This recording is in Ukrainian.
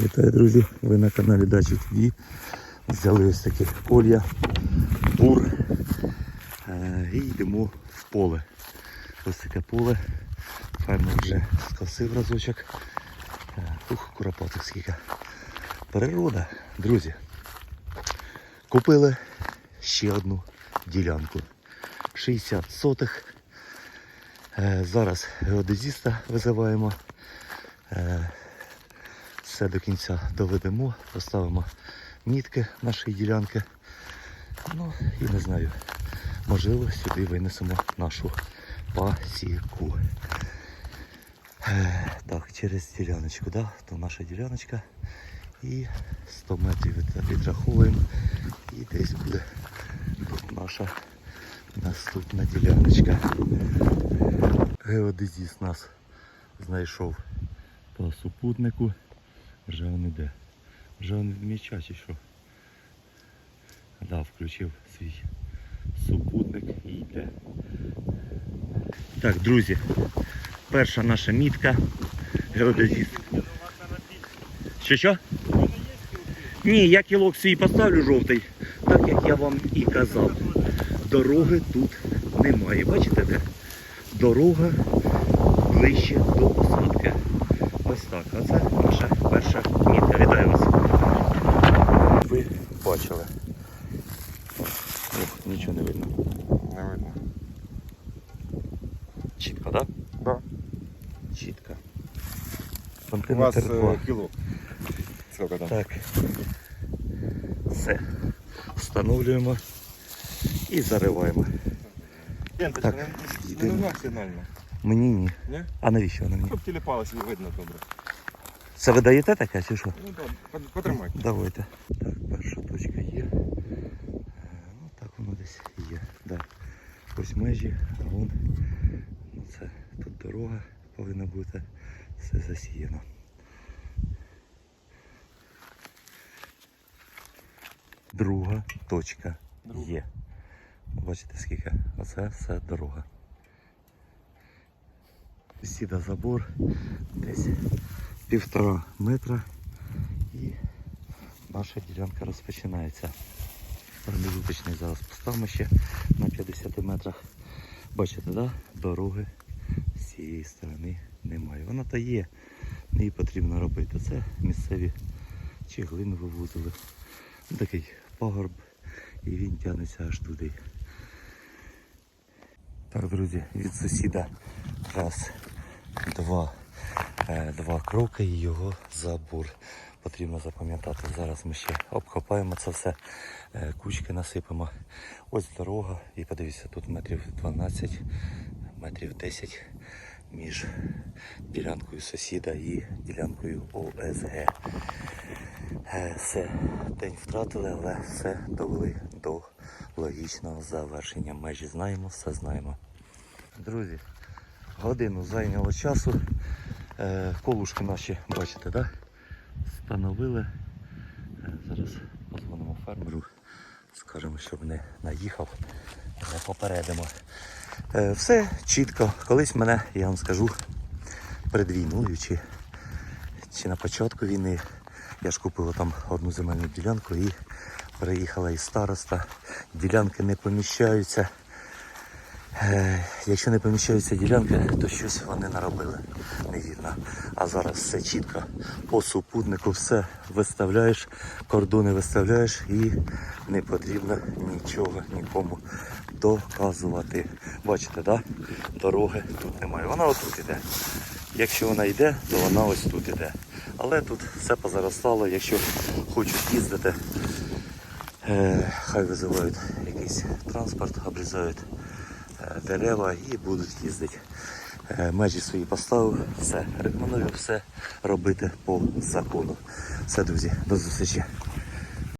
Вітаю, друзі! Ви на каналі Дачі ТВ. Взяли ось таке колья, бур е, і йдемо в поле. Ось таке поле. Фермер вже скосив разочок. Е, Ух, куропаток скільки. Природа, друзі. Купили ще одну ділянку. 60 сотих. Е, Зараз геодезіста визиваємо. Все до кінця доведемо, поставимо мітки нашої ділянки. Ну і не знаю, можливо, сюди винесемо нашу пасіку. Е, Так, через діляночку, да? то наша діляночка. І 100 метрів від- відраховуємо. І десь буде тут наша наступна діляночка. Геодезіст нас знайшов по супутнику. Вже він іде. Вже він відмічає чи що. Да, включив свій супутник і йде. Так, друзі, перша наша мітка. Геодезіст. Що що? Ні, я кілок свій поставлю жовтий, так як я вам і казав. Дороги тут немає. Бачите де? Дорога ближче до посадки. Ось так. А це наша перша мітка. Вітаю вас. Ви бачили. Ох, нічого не видно. Не видно. Чітко, так? Да. Чітко. У вас е, кіло. Сколько там? Так. Все. Встановлюємо і зариваємо. Ленточка, Так, не, йдемо. не нужна сигнальна. Мені ні. Ні? А навіщо вона мені? Щоб тіліпалося не видно добре. Це ви даєте таке чи що? Ну так, потримайте. Давайте. Так, перша точка є. Е, Ну так воно десь є. Да. Ось межі, а вон ну, це тут дорога повинна бути. Все засіяно. Друга точка є. Бачите скільки? Оце все дорога. Сіда забор десь півтора метра і наша ділянка розпочинається. Промежуточний зараз поставимо ще на 50 метрах. Бачите, да? дороги з цієї сторони немає. Вона то є, її потрібно робити. Це місцеві чи глину вивозили. Ну, Такий пагорб і він тягнеться аж туди. Так, друзі, від сусіда раз, два, е, два кроки і його забор. Потрібно запам'ятати. Зараз ми ще обкопаємо це все, е, кучки насипемо. Ось дорога. І подивіться, тут метрів 12, метрів 10 між ділянкою сусіда і ділянкою ОСГ. Е, Все, день втратили, але все довели до логічного завершення. Межі знаємо, все знаємо. Друзі, годину зайняло часу. Е, Колушки наші, бачите, да? встановили. Е, Зараз позвонимо фермеру, скажемо, щоб не наїхав, не попередимо. Е, Все чітко. Колись мене, я вам скажу, перед війною чи, чи на початку війни я ж купив там одну земельну ділянку і приїхала із староста. Ділянки не поміщаються. Е, Якщо не поміщаються ділянки, то щось вони наробили невірно. А зараз все чітко. По супутнику все виставляєш, кордони виставляєш і не потрібно нічого нікому доказувати. Бачите, да? дороги тут немає. Вона отут іде. Якщо вона йде, то вона ось тут іде. Але тут все позаростало. Якщо хочуть їздити, е, хай визивають якийсь транспорт, обрізають дерева і будуть їздити. Е, Межі свої поставив, все, рекомендую все робити по закону. Все, друзі, до зустрічі.